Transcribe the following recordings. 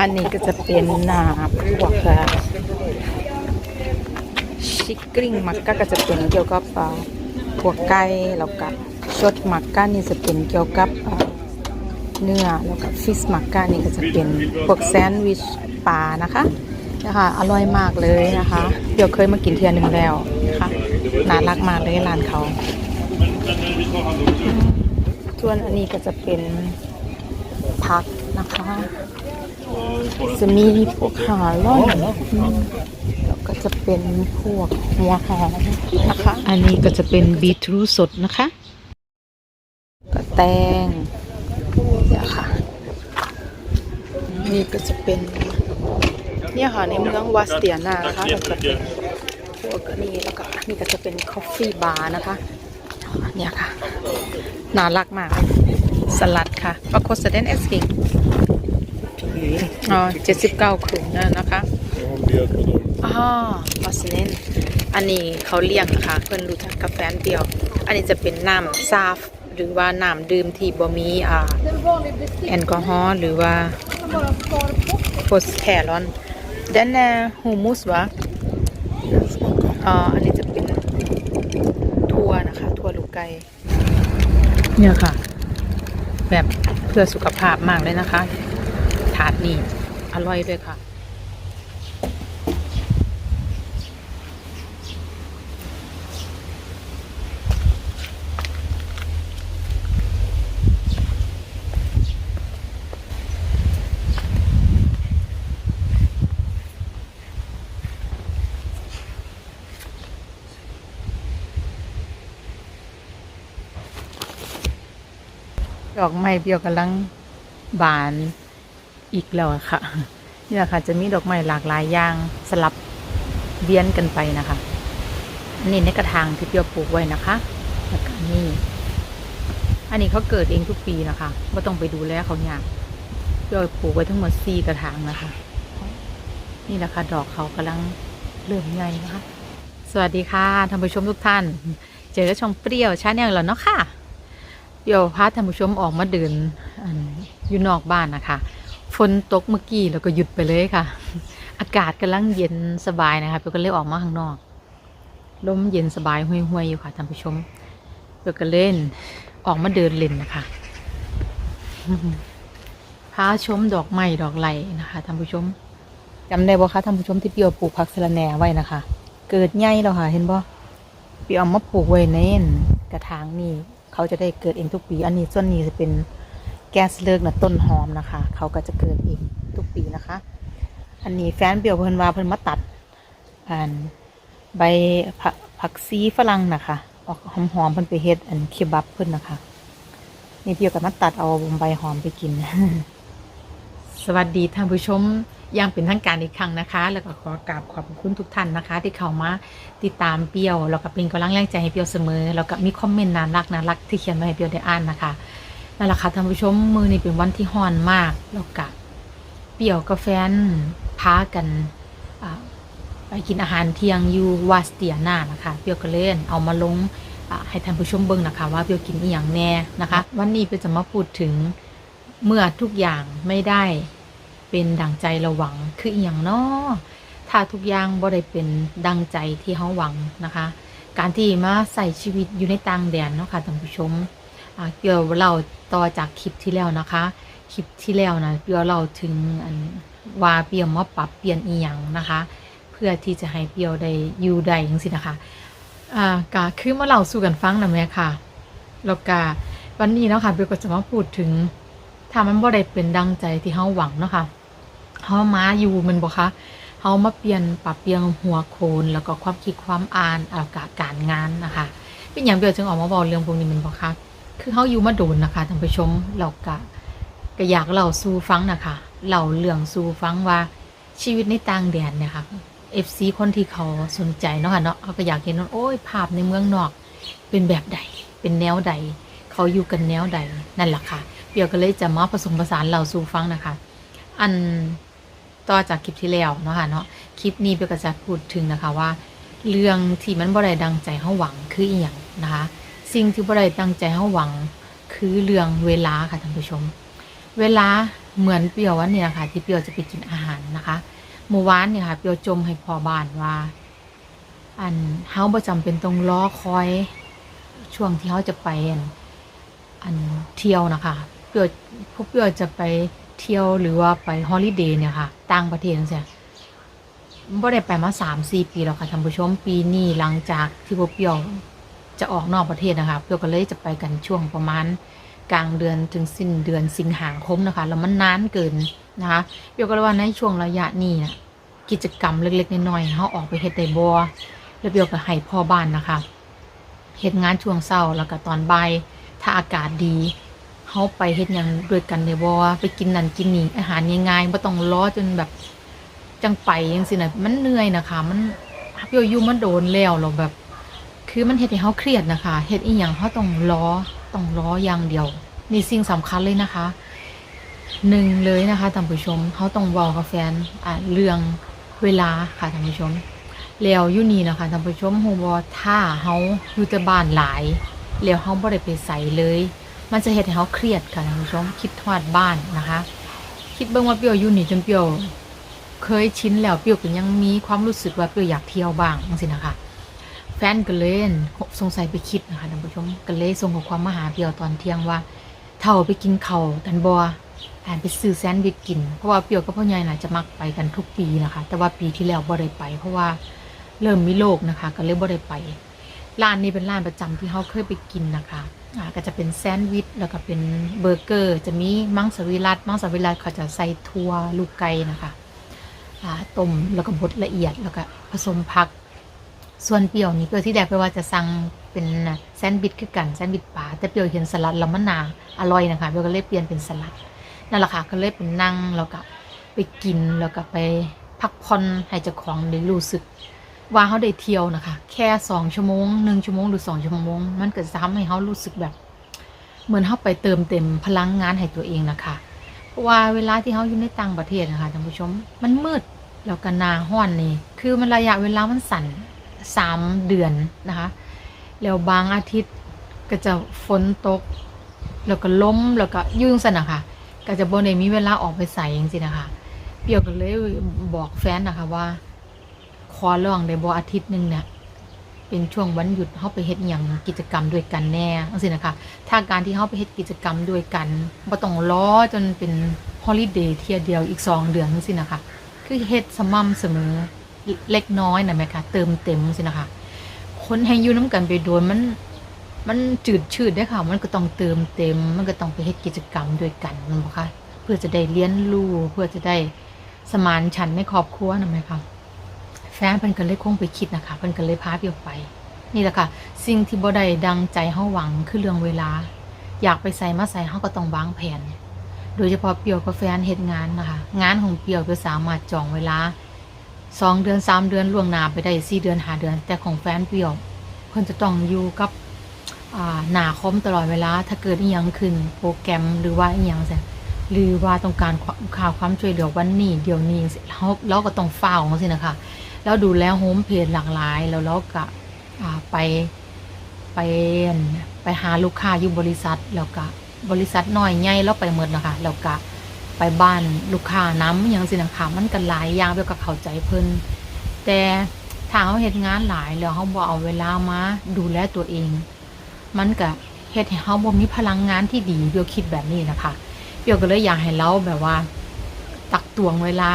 อันนี้ก็จะเป็นหนาพวกชิคกริงมักกะก็จะเป็นเกี่ยวกับอ่าพวกไก่แล้วก็ชดมักกะนี่จะเป็นเกี่ยวกับอ่าเนื้อแล้วก็ฟิสมักกะนี่ก็จะเป็นพวกแซนด์วิชปลานะคะนะคะอร่อยมากเลยนะคะ เดี๋ยวเคยมากินเทียนหนึ่งแล้วนะคะน่ารักมากเลยร้านเขาส่วนอันนี้ก็จะเป็นผักนะคะ จะมีพวกหาล่อนอืมแล้วก็จะเป็นพวกหัวหอมนะคะ อันนี้ก็จะเป็นบีทรูทสดนะคะ ก็แตงเดี๋ยวค่ะ นี่ก็จะเป็น เนี่ยค่ะในเมืองวาสเตียนานะคะแล้วก็เป็นพวกอันนี้แล้วก็นี่ก็จะเป็นคอฟฟี่บาร์นะคะเนี่ยค่ะน่ารักมากสลัดค่ะปาโคสเดนเอสกิง อ๋อเจ็ดสิบเก้าขุนนะนะคะอ๋อวาสเนนอันนี้เขาเลี้ยงนะคะ เพื่อนรู้จักกาแฟนเดียว อันนี้จะเป็นน้ำซาฟหรือว่าน้ำดื่มที่บ่มีอ่าแอลกอฮอล์หรือว่าโฟสแครอนดนน่ฮูมุสวะอ๋ออันนี้จะเป็นทั่วนะคะ ทั่วลูกไก่เนี่ยค่ะ แบบเพื่อสุขภาพมากเลยนะคะถาดนี้อร่อยด้วยค่ะ ดอกไม้เบี้ยวกำลังบาน อีกแล้วค่ะนี่ยค่ะ จะมีดอกไม้หลากหลายอย่างสลับเวียนกันไปนะคะนนี้ในกระถางที่เปียวปลูกไว้นะคะแล้วก็นี่ อันนี้เขาเกิดเองทุกปีนะคะไม่ต้องไปดูแลเขาเนี่ยากเปียวปลูกไว้ทั้งหมดสี่กระถางนะคะ นี่แหละค่ะ ดอกเขากำลังเริ่มใหญ่นะคะ สวัสดีค่ะท่านผู้ชมทุกท่าน เจอกับช่องเปรี้ยวชาแนลแล้วเนาะค่ะเดี๋ยวพาท่านผู้ชมออกมาเดินอยู่นอกบ้านนะคะ นตกเมื่อกี้แล้วก็หยุดไปเลยค่ะ อากาศกำลังเย็นสบายนะคะเปียวก็เลยออกมาข้างนอก ลมเย็นสบายห่วยๆอยู่ค่ะท่านผู้ชมเปียวก็เล่นออกมาเดินเล่นนะคะพาชมดอกไม้ดอกไหลนะคะท่านผู้ชมจำได้บ่คะท่านผู้ชมที่เปียวปลูกผักสะระแหน่ไว้นะคะ เกิดใหญ่แล้วค่ะ เห็นบ่เปียวเอามาปลูกไว้ในกระถางนี่เขาจะได้เกิดเองทุกปี อันนี้ส่วนนี้จะเป็น แก๊สเลิกนะต้นหอมนะคะ เขาก็จะเกิดเองทุกปีนะคะ อันนี้แฟนเปียวเพิ่นว่าเพิ่นมาตัดอันใบผักผักซีฝรั่งนะคะ ออกหอมๆเพิ่นไปเฮ็ดอันเคบับเพิ่นนะคะนี่เปียวก็มาตัดเอาใบหอมไปกิน สวัสดีท่านผู้ชมอย่างเป็นทางการอีกครั้งนะคะ แล้วก็ขอกราบขอบคุณทุกท่านนะคะ ที่เข้ามาติดตามเปียวแล้วก็เป็นกำลังแรงใจให้เปียวเสมอ แล้วก็มีคอมเมนต์น่ารักน่ารักที่เขียนมาให้เปียวได้อ่านนะคะ นั่นแหละค่ะท่านผู้ชมมือนี้เป็นวันที่ฮ้อนมากแล้วก็เปียวกับแฟนพากันไปกินอาหารเที่ยงอยู่วาสเตียนานะคะเปียวก็เล่นเอามาลงให้ท่านผู้ชมเบิ่งนะคะ ว่าเปียวกินอีหยังแน่นะคะ วันนี้เปียวจะมาพูดถึงเมื่อทุกอย่างไม่ได้เป็นดังใจเราหวังคืออีหยังเนาะถ้าทุกอย่างบ่ได้เป็นดังใจที่เขาหวังนะคะ การที่มาใส่ชีวิตอยู่ในต่างแดนเนาะค่ะท่านผู้ชม เกี่ยวเราต่อจากคลิปที่แล้วนะคะ คลิปที่แล้วนะเปียวเราถึงอันว่าเปียวมาปรับเปลี่ยนอีหยังนะคะ เพื่อที่จะให้เปียวได้อยู่ได้จังซี่นะคะอ่าก็คือมาเล่าสู่กันฟังนะแม่ค่ะแล้วก็วันนี้เนาะค่ะเปียวก็จะมาพูดถึงถ้ามันบ่ได้เป็นดังใจที่เฮาหวังเนาะค่ะเฮามาอยู่มันบ่คะเฮามาเปลี่ยนปรับเปลี่ยนหัวโคนแล้วก็ความคิดความอ่านอากาการงานนะคะ เป็นอย่างเดียวจึงออกมาบอกเรื่องพวกนี้มันบ่คะ คือเฮาอยู่มาโดนนะคะท่านผู้ชมเราก็ก็อยากเล่าสู่ฟังนะคะเล่าเรื่องสู่ฟังว่าชีวิตในต่างแดนเนี่ยค่ะ FC คนที่เขาสนใจเนาะค่ะเนาะเขาก็อยากเห็นว่าโอ้ยภาพในเมืองนอกเป็นแบบใด เป็นแนวใด เขาอยู่กันแนวใดนั่นแหละค่ะเปียวก็เลยจะมาผสมผสานเราสู่ฟังนะคะ อันต่อจากคลิปที่แล้วเนาะค่ะเนาะคลิปนี้เปียวก็จะพูดถึงนะคะว่า เรื่องที่มันบ่ได้ดังใจเฮาหวังคืออีหยังนะคะ สิ่งที่บ่ได้ดังใจเฮาหวังคือเรื่องเวลาค่ะท่านผู้ชม เวลาเหมือนเปียววันเนี่ยค่ะที่เปียวจะไปกินอาหารนะคะเมื่อวานเนี่ยค่ะเปียวจมให้พอบ้านว่า อันเฮาประจำเป็นต้องรอคอย ช่วงที่เขาจะไปอันอันเที่ยวนะคะเปียวพวกเปียวจะไปเที่ยวหรือว่าไปฮอลิเดย์เนี่ยค่ะต่างประเทศจังซี่บ่ได้ไปมาสามสี่ปีแล้วค่ะท่านผู้ชมปีนี้หลังจากที่พวกเปียว จะออกนอกประเทศนะคะเปรียวก็เลยจะไปกันช่วงประมาณกลางเดือนถึงสิ้นเดือนสิงหาคมนะคะแล้วมันนานเกินนะคะเปียวก็เลยว่าในช่วงระยะนี้นะกิจกรรมเล็กๆน้อยๆเขาออกไปเฮ็ดได้บ่แล้วเปียวก็ให้พ่อบ้านนะคะเฮ็ดงานช่วงเช้าแล้วก็ตอนบ่ายถ้าอากาศดีเขาไปเฮ็ดหยังด้วยกันได้บ่ไปกินนั่นกินนี่อาหารง่ายๆบ่ต้องรอจนแบบจังไปจังซี่นะมันเหนื่อยนะคะ มันเปียวอยู่มันโดนแล้วเราแบบ คือมันเฮ็ดให้เขาเครียดนะคะเฮ็ดอีหยังเขาต้องล้อต้องล้ออย่างเดียวนี่สิ่งสำคัญเลยนะคะหนึ่งเลยนะคะท่านผู้ชมเขาต้องว้ากับแฟนอ่าเรื่องเวลาค่ะท่านผู้ชม แล้วยู่นี่นะคะท่านผู้ชมฮู้บ่ถ้าเฮาอยู่แต่บ้านหลาย แล้วเฮาบ่ได้ไปใส่เลย มันจะเฮ็ดให้เฮาเครียดค่ะท่านผู้ชม คิดฮอดบ้านนะคะ คิดเบิ่งว่าเปรียวยู่นี่จนเปรียว เคยชินแล้วเปรียวก็ยังมีความรู้สึกว่าเปรียวอยากเที่ยวบ้างจังซี่นะคะ แฟนก็เลยสงสัยไปคิดนะคะท่านผู้ชมก็เลยส่งข้อความมาหาเปียวตอนเที่ยงว่า เท่าไปกินเข่ากันบ่อ่านไปซื้อแซนด์วิชกิน เพราะว่าเปียวกับพ่อใหญ่น่ะจะมักไปกันทุกปีนะคะ แต่ว่าปีที่แล้วบ่ได้ไป เพราะว่าเริ่มมีโรคนะคะ ก็เลยบ่ได้ไป ร้านนี้เป็นร้านประจำที่เขาเคยไปกินนะคะอ่าก็จะเป็นแซนด์วิชแล้วก็เป็นเบอร์เกอร์ จะมีมังสวิรัตมังสวิรัตเขาจะใส่ทั่วลูกไก่นะคะอ่าต้มแล้วก็บดละเอียดแล้วก็ผสมผัก ส่วนเปรี้ยวนี่เปรี้ยวที่แรกไปว่าจะสั่งเป็นแซนด์วิชคือกันแซนด์วิชปลาแต่เปรี้ยวเห็นสลัดแล้วมันนาอร่อยนะคะเปรี้ยวก็เลยเปลี่ยนเป็นสลัดนั่นแหละค่ะก็เลยเป็นนั่งแล้วก็ไปกินแล้วก็ไปพักผ่อนให้เจ้าของได้รู้สึก ว่าเขาได้เที่ยวนะคะ แค่สองชั่วโมงหนึ่งชั่วโมงหรือสองชั่วโมง มันก็จะทำให้เขารู้สึกแบบ เหมือนเขาไปเติมเต็มพลังงานให้ตัวเองนะคะเพราะว่าเวลาที่เขาอยู่ในต่างประเทศนะคะท่านผู้ชมมันมืดแล้วก็นาห้อนนี่คือมันระยะเวลามันสั่น สามเดือนนะคะ แล้วบางอาทิตย์ก็จะฝนตก แล้วก็ล้มแล้วก็ยุ่งสนะคะ ก็จะบนในมีเวลาออกไปใส่ยังสินะคะเปียวก็เลยบอกแฟนนะคะว่า ขอลองได้บ่อาทิตย์หนึงเนี่ยเป็นช่วงวันหยุดเฮาไปเฮ็ดอย่างกิจกรรมด้วยกันแน่จังนะคะถ้าการที่เฮาไปเฮ็ดกิจกรรมด้วยกันบ่ต้องรอจนเป็นฮอลิเดย์เที่ยเดียวอีก2เดือนจังนะคะ คือเฮ็ดสม่ำเสมอ เล็กน้อยน่ะแม่คะเติมเต็มจังซี่นะคะ คนให้อยู่นํกันไปโดนมันมันจืดชืดได้ค่ะ มันก็ต้องเติมเต็ม มันก็ต้องไปเฮ็ดกิจกรรมด้วยกันนั่นบ่คะเพื่อจะได้เรียนรู้เพื่อจะได้สมานฉันในครอบครัวนั่นไหมคะแฟนเพิ่นก็เลยคงไปคิดนะคะเพิ่นก็เลยพาเปียวไป นี่แหละค่ะ สิ่งที่บ่ได้ดังใจเฮาหวังคือเรื่องเวลา อยากไปใส่มาใส่เฮาก็ต้องวางแผน โดยเฉพาะเปียวกับแฟนเฮ็ดงานนะคะ งานของเปียวก็สามารถจองเวลา สองเดือนสามเดือนล่วงหน้าไปได้สี่เดือนหาเดือน แต่ของแฟนเปียว เพิ่นจะต้องอยู่กับอ่าหนาคอมตลอดเวลา ถ้าเกิดอีหยังขึ้นโปรแกรมหรือว่าอีหยังเสหรือว่าต้องการข่าวความช่วยเหลือวันนี้เดี๋ยวนี้เราเราก็ต้องฟ้าวจังซี่นะคะแล้วดูแลโฮมเพจหลากหลาย แล้วเราก็อ่าไปไปไปหาลูกค้าอยู่บริษัทแล้วก็บริษัทน้อยใหญ่เราไปหมดนะคะแล้วก็ ไปบ้านลูกค้าน้ำอย่างสินะคะมันก็หลายอย่างเกี่ยวกับเข้าใจเพิ่นแต่ถ้าเขาเฮ็ดงานหลายแล้วเขาบ่เอาเวลามาดูแลตัวเอง มันก็เฮ็ดให้เขาบ่มีพลังงานที่ดีเบียวคิดแบบนี้นะคะเบียวก็เลยอยากให้เราแบบว่า ตักตวงเวลา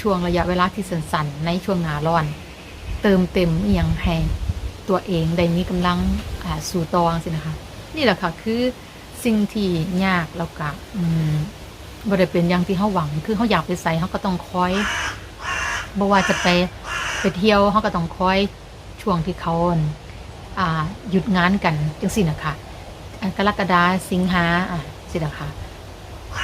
ช่วงระยะเวลาที่สั้นๆ ในช่วงหนาร้อน เติมเต็มอย่างให้ตัวเองได้มีกำลังสู่ตองสินะคะ นี่แหละค่ะคือสิ่งที่ยากแล้วก็อืม บ่ได้เป็นอย่างที่เขาหวัง คือเขาอยากไปใส่เขาก็ต้องคอยบ่ว่าจะไปไปเที่ยวเขาก็ต้องคอยช่วงที่เขาอ่าหยุดงานกันจังสินะคะอันกรกฎาสิงหาอะสินะคะ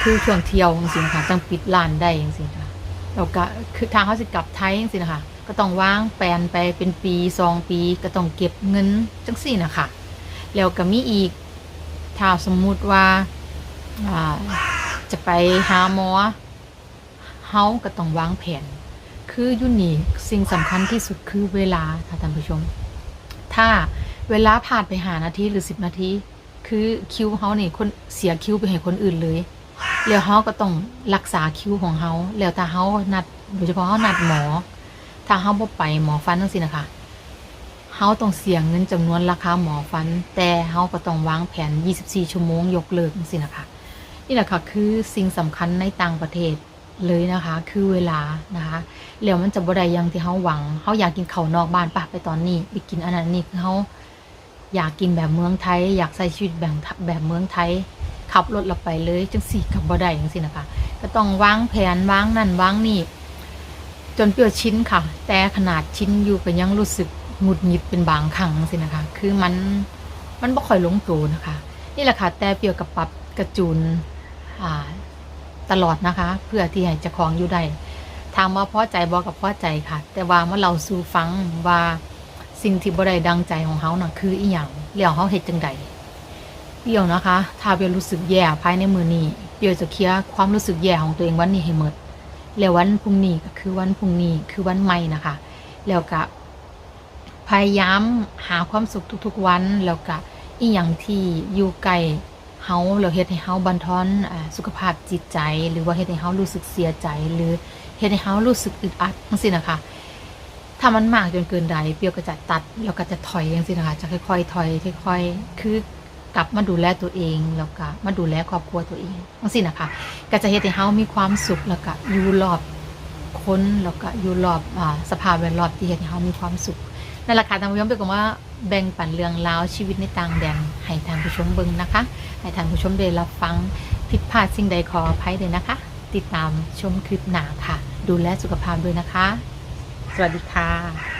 คือช่วงเที่ยวจังซี่นะคะต้องปิดร้านได้จังซี่ค่ะแล้วก็คือทางเขาสิกลับไทยจังซี่นะคะก็ต้องวางแผนไปเป็นปีสองปีก็ต้องเก็บเงินจังซี่นะคะแล้วก็มีอีกถ้าสมมุติว่าอ่า จะไปหาหมอเฮาก็ต้องวางแผน คืออยู่นี่สิ่งสำคัญที่สุดคือเวลาค่ะท่านผู้ชม ถ้าเวลาผ่านไปหานาทีหรือสิบนาที คือคิวเขานี่คนเสียคิวไปให้คนอื่นเลย แล้วเฮาก็ต้องรักษาคิวของเฮาแล้วถ้าเฮานัดโดยเฉพาะเฮานัดหมอ ถ้าเฮาบ่ไปหมอฟันจังซี่นะคะเฮาต้องเสียเงินจำนวนราคาหมอฟัน แต่เฮาก็ต้องวางแผน 24 ชั่วโมงยกเลิกจังซี่นะคะ นี่แหละค่ะคือสิ่งสำคัญในต่างประเทศเลยนะคะ คือเวลานะคะแล้วมันจะบ่ได้ยังที่เฮาหวังเฮาอยากกินข้าวนอกบ้านปะไปตอนนี้ไปกินอันนั้นนี่คือเฮาอยากกินแบบเมืองไทย อยากใช้ชีวิตแบบแบบเมืองไทยขับรถเราไปเลยจังสี่กับบ่ได้จังสี่นะคะ ก็ต้องวางแผนวางนั่นวางนี่จนเปรียวชิ้นค่ะ แต่ขนาดชิ้นอยู่ก็ยังรู้สึกหงุดหงิดเป็นบางครั้งสินะคะ คือมันมันบ่ค่อยลงตัวนะคะ นี่แหละค่ะ แต่เปรียวกับปรับกระจูน ตลอดนะคะ เพื่อที่ให้จะของอยู่ได้ถามว่าพอใจบอกกับพอใจค่ะ แต่ว่าเมื่อเราสู่ฟังว่าสิ่งที่บ่ได้ดังใจของเขาน่ะคืออีหยังแล้วเขาเฮ็ดจังใดเปียวนะคะ ถ้าเปรียวรู้สึกแย่ภายในมือนี้เปรียวจะเคลียร์ความรู้สึกแย่ของตัวเองวันนี้ให้หมดแล้ววันพรุ่งนี้ก็คือวันพรุ่งนี้คือวันใหม่นะคะ แล้วก็พยายามหาความสุขทุกๆวัน แล้วก็อีหยังที่อยู่ใกล เฮาแล้วเฮ็ดให้เฮาบันทอนอสุขภาพจิตใจ หรือว่าเฮ็ดให้เฮารู้สึกเสียใจ หรือเฮ็ดให้เฮารู้สึกอึดอัดจังซี่นะคะ ถ้ามันมากจนเกินใดเปรียวก็จะตัดแล้วก็จะถอยจังซี่นะคะ จะค่อยๆถอยค่อยๆคือกลับมาดูแลตัวเองแล้วก็มาดูแลครอบครัวตัวเองจังซี่นะคะ ก็จะเฮ็ดให้เฮามีความสุขแล้วก็อยู่รอบคนแล้วก็อยู่รอบอสภาพแวดล้อมที่เฮ็ดให้เฮามีความสุขนั่นแหละค่ะท่านผู้ชมเป็นกับว่า แบ่งปันเรื่องราวชีวิตในต่างแดนให้ทางผู้ชมเบิ่งนะคะ ให้ทางผู้ชมได้รับฟังผิดพลาดสิ่งใดขออภัยเลยนะคะ ติดตามชมคลิปหน้าค่ะ ดูแลสุขภาพด้วยนะคะ สวัสดีค่ะ